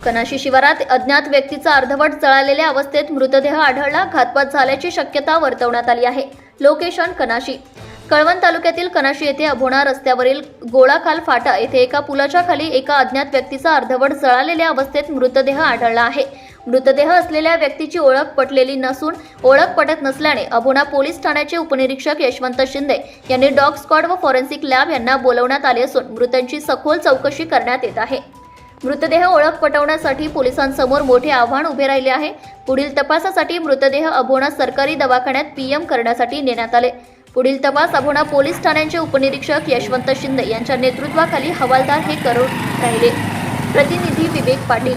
कनाशी शिवारात अज्ञात व्यक्तीचा अर्धवट जळालेल्या अवस्थेत मृतदेह आढळला घातपात झाल्याची शक्यता वर्तवण्यात आली आहे. लोकेशन कनाशी कळवण तालुक्यातील कनाशी येथे अभोणा रस्त्यावरील गोळाखाल फाटा येथे एका पुलाच्या खाली एका अज्ञात व्यक्तीचा अर्धवट जळालेल्या अवस्थेत मृतदेह आढळला आहे. मृतदेह असलेल्या व्यक्तीची ओळख पटलेली नसून ओळख पटत नसल्याने अभोणा पोलीस ठाण्याचे उपनिरीक्षक यशवंत शिंदे यांनी डॉग स्क्वॉड व फॉरेन्सिक लॅब यांना बोलवण्यात आले असून मृतांची सखोल चौकशी करण्यात येत आहे. मृतदेह ओळख पटवण्यासाठी पोलिसांसमोर मोठे आव्हान उभे राहिले आहे. पुढील तपासासाठी मृतदेह अभोणा सरकारी दवाखान्यात पीएम करण्यासाठी नेण्यात आले. पुढील तपास अभोणा पोलीस ठाण्यांचे उपनिरीक्षक यशवंत शिंदे यांच्या नेतृत्वाखाली हवालदार हे करून राहिले. प्रतिनिधी विवेक पाटील.